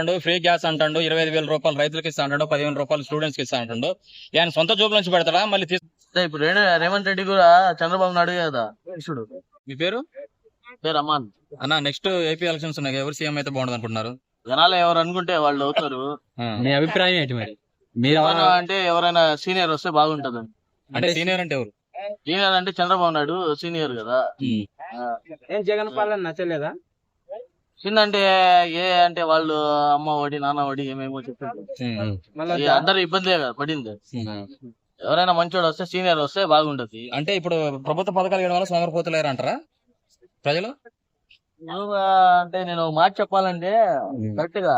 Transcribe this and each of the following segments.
అంటాడు free gas అంటాడు ఇరవై ఐదు వేల రూపాయలు రైతులకు ఇస్తా అంటాడు పదివేల రూపాయలు స్టూడెంట్స్కి ఇస్తా అంటాడు. ఆయన సొంత జోబుల నుంచి పెడతాడా? మళ్ళీ తీసు ఇప్పుడు రేవంత్ రెడ్డి కూడా చంద్రబాబు నాయుడు కదా. చూడు. మీ పేరు? పేరు అమ్మాన్. అన్న నెక్స్ట్ ఏపీ ఎలక్షన్స్ ఉన్నాయి ఎవరు సీఎం అయితే బాగుండదు అనుకుంటున్నారు? జనాలు ఎవరు అనుకుంటే వాళ్ళు అవుతారు. మీ అభిప్రాయం ఏంటి మరి? మీరు అంటే ఎవరైనా సీనియర్ వస్తే బాగుంటది. అంటే సీనియర్ అంటే ఎవరు? సీనియర్ అంటే చంద్రబాబు నాయుడు సీనియర్ కదా. జగన్ పాలన నచ్చలేదా? అంటే ఏ అంటే వాళ్ళు అమ్మ ఒడి నాన్న ఒడి ఏమేమో చెప్పారు అందరు ఇబ్బందే కదా పడింది. ఎవరైనా మంచోడు వస్తే సీనియర్ వస్తే బాగుంటది అంటే ఇప్పుడు ప్రభుత్వ పథకాలు ఇవ్వడం వల్ల సోమరిపోతులేరు అంటారా ప్రజలు? అంటే నేను ఒక మాట చెప్పాలంటే కరెక్ట్గా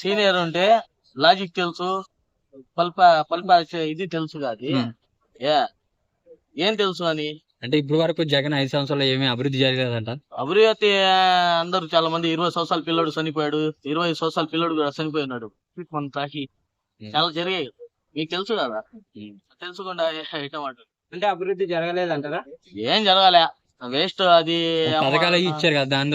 సీనియర్ ఉంటే లాజిక్ తెలుసు పల్ప పల్ప ఇది తెలుసు కాదు. ఏ? ఏం తెలుసు అని? అంటే ఇప్పుడు వరకు జగన్ ఐదు సంవత్సరాలు ఏమీ అభివృద్ధి జరగలేదంట. అభివృద్ధి అందరూ చాలా మంది ఇరవై సంవత్సరాల పిల్లడు చనిపోయాడు ఇరవై ఐదు సంవత్సరాల పిల్లడు కూడా చనిపోయినాడు. మన తాకి. Hmm. చాలా జరిగాయి. మీకు తెలుసు కదా? తెలుసుకుండా ఎటమాట అంటే అభివృద్ధి జరగలేదంటారా? ఏం జరగాలే. వేస్ట్ అది పథకాలు ఇచ్చారు కదా దాని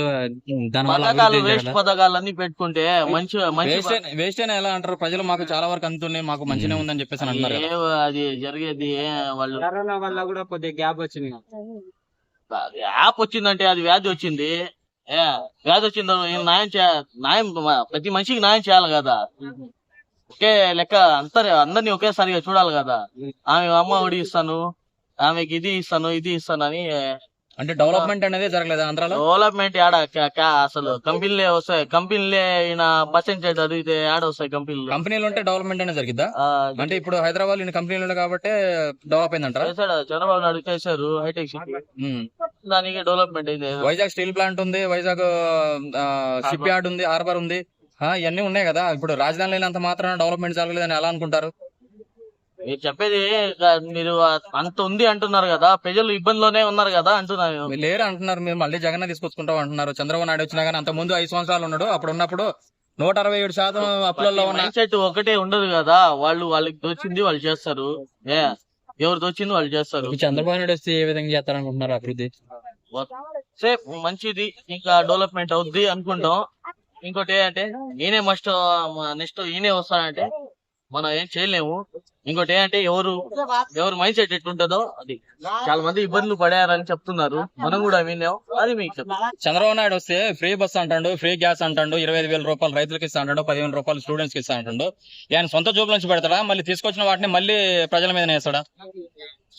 దాని వల్ల పథకాలు వేస్ట్ జరగదా? పథకాలన్నీ పెట్టుకుంటే మంచి మంచి వేస్ట్ అయినా ఎలా అంటారు? ప్రజలు మాకు చాలా వరకు అందుతున్నాయి మాకు మంచిగా ఉందని చెప్పేసి. ఏ- అది జరిగేది వాళ్ళు కరోనా వల్ల కూడా కొద్దిగా గ్యాప్ వచ్చింది యాప్ వచ్చిందంటే అది వ్యాధి వచ్చింది. ఏ వ్యాధి వచ్చిందో న్యాయం చే న్యాయం ప్రతి మనిషికి న్యాయం చేయాలి కదా. ఒకే లెక్క అందరి అందరినీ ఒకేసారిగా చూడాలి కదా. ఆమె అమ్మ ఒడి ఇస్తాను ఆమెకి ఇది ఇస్తాను ఇది ఇస్తాను అని అంటే డెవలప్మెంట్ అనేది జరగలేదు ఆంధ్రాలో? డెవలప్మెంట్ క- అసలు కంపెనీలే వస్తాయి. కంపెనీలే ఈయన పర్సెంటేజ్ అడిగితే యాడ వస్తాయి కంపెనీలు? కంపెనీలు ఉంటే డెవలప్మెంట్ అనేది జరిగిద్దా? అంటే ఇప్పుడు హైదరాబాద్ ఇన్ని కంపెనీలు ఉన్నాయి కాబట్టి డెవలప్ అయిందంటారా? చేశాడు చంద్రబాబు నాయుడు చేశారు హైటెక్. దానికి డెవలప్మెంట్ అయింది వైజాగ్ స్టీల్ ప్లాంట్ ఉంది వైజాగ్ షిప్ యార్డ్ ఉంది హార్బర్ ఉంది. ఇవన్నీ ఉన్నాయి కదా. ఇప్పుడు రాజధాని లేనంత మాత్రం డెవలప్మెంట్ జరగలేదని ఎలా అనుకుంటారు? మీరు చెప్పేది మీరు అంత ఉంది అంటున్నారు కదా ప్రజలు ఇబ్బందిలోనే ఉన్నారు కదా అంటున్నారు లేరు అంటున్నారు మీరు మళ్ళీ జగన్ తీసుకొచ్చుకుంటాం అంటున్నారు. చంద్రబాబు నాయుడు వచ్చినా కానీ అంత ముందు ఐదు సంవత్సరాలు ఉన్నాడు అప్పుడు ఉన్నప్పుడు నూట అరవై ఏడు శాతం అప్పులలో ఉన్న మైండ్ సెట్ ఒకటే ఉండదు కదా వాళ్ళు వాళ్ళకి దోచింది వాళ్ళు చేస్తారు. ఏ ఎవరు దోచింది వాళ్ళు చేస్తారు. చంద్రబాబు నాయుడు వస్తే ఏ విధంగా చేస్తారనుకుంటున్నారు అభివృద్ధి? సేఫ్ మంచిది ఇంకా డెవలప్మెంట్ అవుద్ది అనుకుంటాం. ఇంకోటి ఏంటంటే ఈయనే మస్ట్ నెక్స్ట్ ఈయనే వస్తాడంటే మనం ఏం చేయలేము. ఇంకోటి ఏంటంటే ఎవరు ఎవరు మైండ్ సెట్ ఎట్లుంటుందో అది. చాలా మంది ఇబ్బందులు పడారని చెప్తున్నారు. మనం కూడా విన్నాం. అది మీకు చంద్రబాబు నాయుడు వస్తే ఫ్రీ బస్ అంటాడు ఫ్రీ గ్యాస్ అంటాడు ఇరవై ఐదు వేల రూపాయలు రైతులకు ఇస్తా అంటాడు పదివేల రూపాయలు స్టూడెంట్స్కి ఇస్తా అంటాడు. ఆయన సొంత జోబుల నుంచి పెడతాడా? మళ్ళీ తీసుకొచ్చిన వాటిని మళ్ళీ ప్రజల మీద వేస్తాడా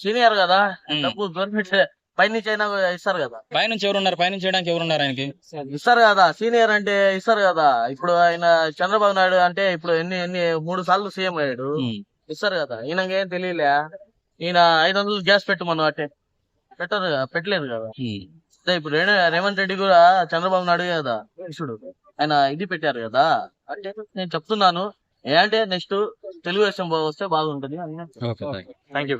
సీనియర్ కదా. డబ్బు గవర్నమెంట్ పైనుంచి అయినా కూడా ఇస్తారు కదా. పైనుంచి ఎవరున్నారు? పైనుంచి చేయడానికి ఎవరున్నారు ఆయనకి? ఇస్తారు కదా సీనియర్ అంటే ఇస్తారు కదా. ఇప్పుడు ఆయన చంద్రబాబు నాయుడు అంటే ఇప్పుడు ఎన్ని ఎన్ని మూడు సార్లు సీఎం అయ్యాడు. ఇస్తారు కదా. ఈయనకేం తెలియలే. ఈయన ఐదు వందలు గ్యాస్ పెట్టమను అంటే. పెట్టరు కదా, పెట్టలేదు కదా. ఇప్పుడు రేణు రేవంత్ రెడ్డి కూడా చంద్రబాబు నాయుడు కదా. చూడు ఆయన ఇది పెట్టారు కదా. అంటే నేను చెప్తున్నాను ఏంటంటే నెక్స్ట్ తెలుగుదేశం వస్తే బాగుంటది. Thank you